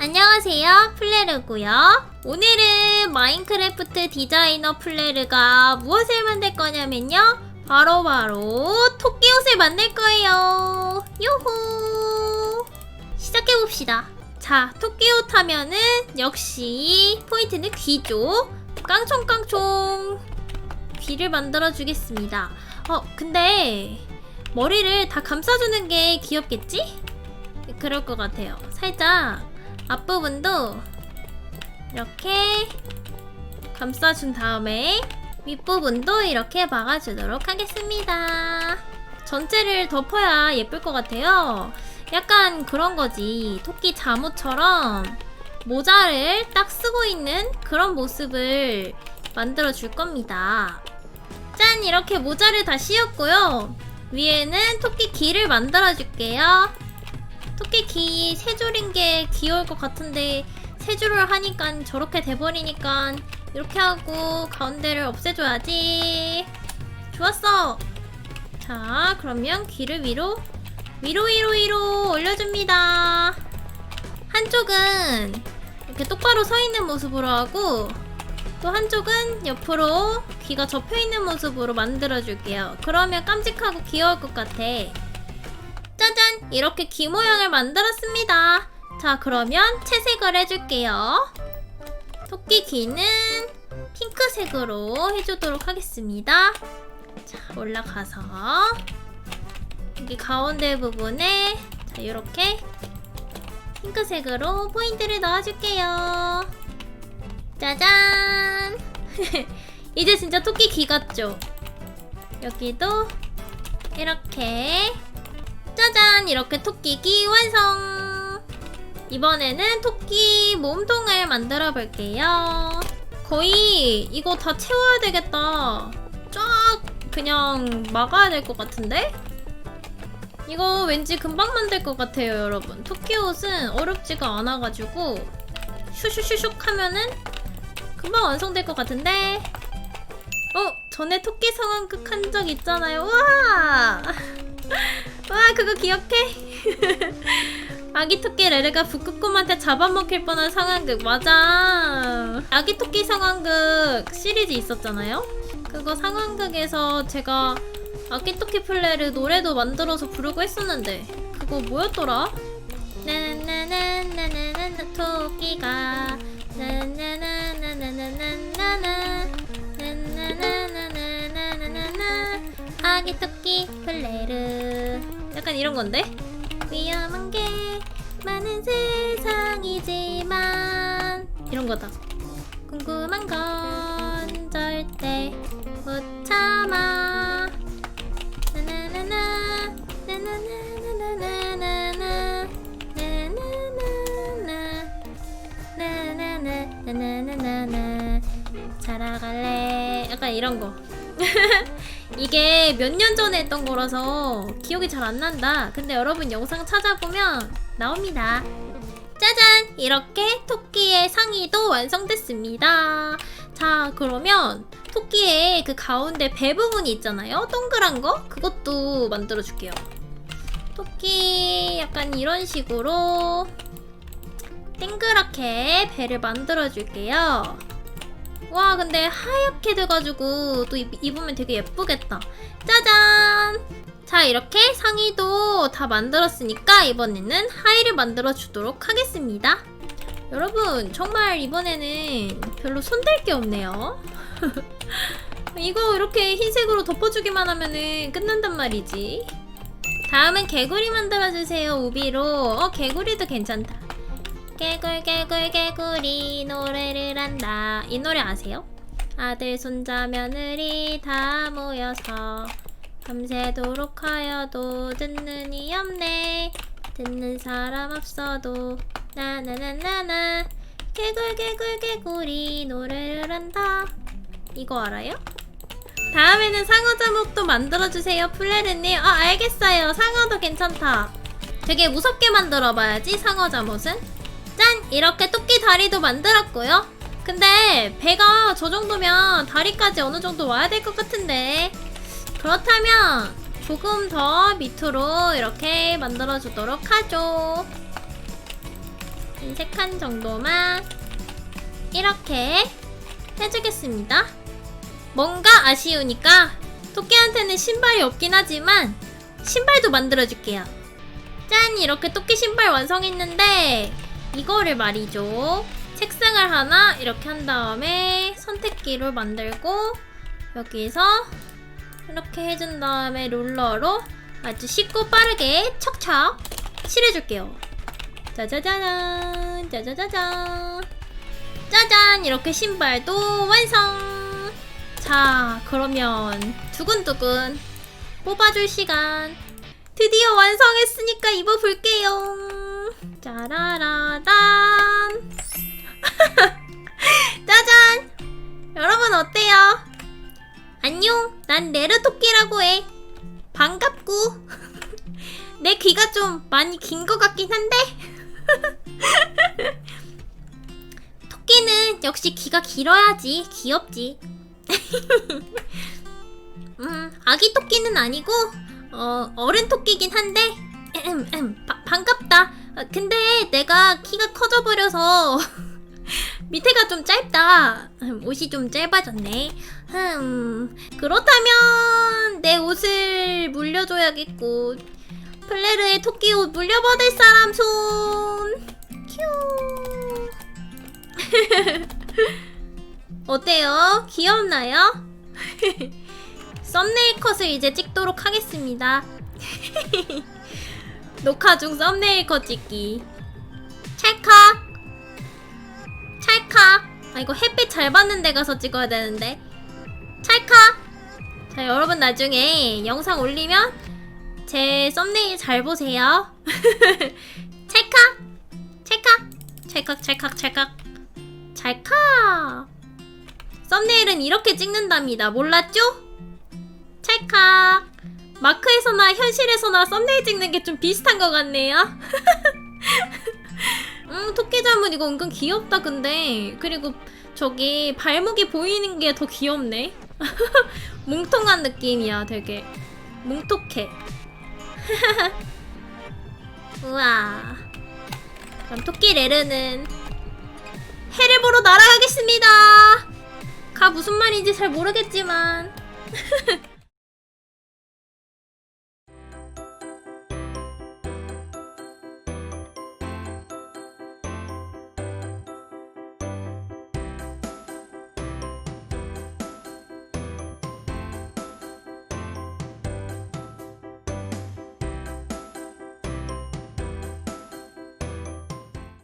안녕하세요 플레르고요. 오늘은 마인크래프트 디자이너 플레르가 무엇을 만들 거냐면요. 바로 바로 토끼 옷을 만들 거예요. 요호! 시작해봅시다. 자 토끼 옷 하면은 역시 포인트는 귀죠. 깡총깡총! 귀를 만들어 주겠습니다. 어 근데 머리를 다 감싸주는 게 귀엽겠지? 그럴 것 같아요. 살짝 앞부분도 이렇게 감싸준 다음에 윗부분도 이렇게 막아주도록 하겠습니다. 전체를 덮어야 예쁠 것 같아요. 약간 그런 거지. 토끼 잠옷처럼 모자를 딱 쓰고 있는 그런 모습을 만들어 줄 겁니다. 짠! 이렇게 모자를 다 씌웠고요. 위에는 토끼 귀를 만들어 줄게요. 토끼 귀세 줄인 게 귀여울 것 같은데 세 줄을 하니까 저렇게 돼버리니까 이렇게 하고 가운데를 없애줘야지. 좋았어. 자, 그러면 귀를 위로 위로 위로 위로 올려줍니다. 한쪽은 이렇게 똑바로 서 있는 모습으로 하고 또 한쪽은 옆으로 귀가 접혀 있는 모습으로 만들어 줄게요. 그러면 깜찍하고 귀여울 것 같아. 짜잔! 이렇게 귀 모양을 만들었습니다. 자, 그러면 채색을 해줄게요. 토끼 귀는 핑크색으로 해주도록 하겠습니다. 자, 올라가서 여기 가운데 부분에 자, 이렇게 핑크색으로 포인트를 넣어줄게요. 짜잔! 이제 진짜 토끼 귀 같죠? 여기도 이렇게 짜잔! 이렇게 토끼기 완성! 이번에는 토끼 몸통을 만들어 볼게요. 거의 이거 다 채워야 되겠다. 쫙 그냥 막아야 될 것 같은데? 이거 왠지 금방 만들 것 같아요, 여러분. 토끼 옷은 어렵지가 않아가지고 슈슈슈슉 하면은 금방 완성될 것 같은데? 어? 전에 토끼 상황극 한 적 있잖아요. 와! 와 그거 기억해? 아기 토끼 레르가 북극곰한테 잡아먹힐 뻔한 상황극 맞아 아기 토끼 상황극 시리즈 있었잖아요 그거 상황극에서 제가 아기 토끼 플레르 노래도 만들어서 부르고 했었는데 그거 뭐였더라? 나나나나나나나 토끼가 나나나나나나나나 나나나나나나나나 아기 토끼 플레르 약간 이런 건데? 위험한 게 많은 세상이지만. 이런 거다. 궁금한 건 절대 못 참아. 나나나나 나나나나나나나 나 나나나 나 나나나나나나 자라갈래. 약간 이런 거 이게 몇 년 전에 했던 거라서 기억이 잘 안 난다. 근데 여러분 영상 찾아보면 나옵니다. 짜잔! 이렇게 토끼의 상의도 완성됐습니다. 자, 그러면 토끼의 그 가운데 배 부분이 있잖아요. 동그란 거? 그것도 만들어 줄게요. 토끼 약간 이런 식으로 땡그랗게 배를 만들어 줄게요. 와 근데 하얗게 돼가지고 또 입, 입으면 되게 예쁘겠다. 짜잔! 자 이렇게 상의도 다 만들었으니까 이번에는 하의를 만들어 주도록 하겠습니다. 여러분 정말 이번에는 별로 손댈 게 없네요. 이거 이렇게 흰색으로 덮어주기만 하면은 끝난단 말이지. 다음은 개구리 만들어주세요 우비로. 어 개구리도 괜찮다 개굴 개굴 개구리 노래를 한다. 이 노래 아세요? 아들 손자 며느리 다 모여서 밤새도록 하여도 듣는 이 없네. 듣는 사람 없어도 나나나나나. 개굴 개굴 개구리 노래를 한다. 이거 알아요? 다음에는 상어 자목도 만들어주세요 플레르님. 아 알겠어요. 상어도 괜찮다. 되게 무섭게 만들어봐야지 상어 잠옷은 짠! 이렇게 토끼 다리도 만들었고요. 근데 배가 저 정도면 다리까지 어느 정도 와야 될 것 같은데 그렇다면 조금 더 밑으로 이렇게 만들어 주도록 하죠. 세칸 정도만 이렇게 해주겠습니다. 뭔가 아쉬우니까 토끼한테는 신발이 없긴 하지만 신발도 만들어줄게요. 짠! 이렇게 토끼 신발 완성했는데 이거를 말이죠. 책상을 하나 이렇게 한 다음에 선택기를 만들고 여기서 이렇게 해준 다음에 롤러로 아주 쉽고 빠르게 척척 칠해줄게요. 짜자자잔, 짜자자잔. 짜잔! 이렇게 신발도 완성! 자, 그러면 두근두근 뽑아줄 시간. 드디어 완성했으니까 입어볼게요. 짜라라단. 짜잔! 여러분 어때요? 안녕, 난 레르토끼라고 해. 반갑고. 내 귀가 좀 많이 긴 것 같긴 한데. 토끼는 역시 귀가 길어야지 귀엽지. 음, 아기 토끼는 아니고 어, 어른 토끼긴 한데 음, 음, 바- 반갑다. 어, 근데 내가 키가 커져 버려서 밑에가 좀 짧다. 음, 옷이 좀 짧아졌네. 음, 그렇다면 내 옷을 물려줘야겠고. 플레르의 토끼 옷 물려받을 사람 손. 큐. 어때요? 귀엽나요? 썸네일 컷을 이제 찍도록 하겠습니다. 녹화 중 썸네일 컷 찍기. 찰칵. 찰칵. 아 이거 햇빛 잘 받는 데 가서 찍어야 되는데. 찰칵. 자 여러분 나중에 영상 올리면 제 썸네일 잘 보세요. 찰칵. 찰칵. 찰칵 찰칵 찰칵. 찰칵. 썸네일은 이렇게 찍는답니다. 몰랐죠? 찰칵. 마크에서나 현실에서나 썸네일 찍는 게 좀 비슷한 것 같네요. 음, 토끼 자문 이거 은근 귀엽다, 근데. 그리고 저기 발목이 보이는 게 더 귀엽네. 뭉통한 느낌이야, 되게. 뭉톡해. 우와. 그럼 토끼 레르는 해를 보러 날아가겠습니다. 가 무슨 말인지 잘 모르겠지만.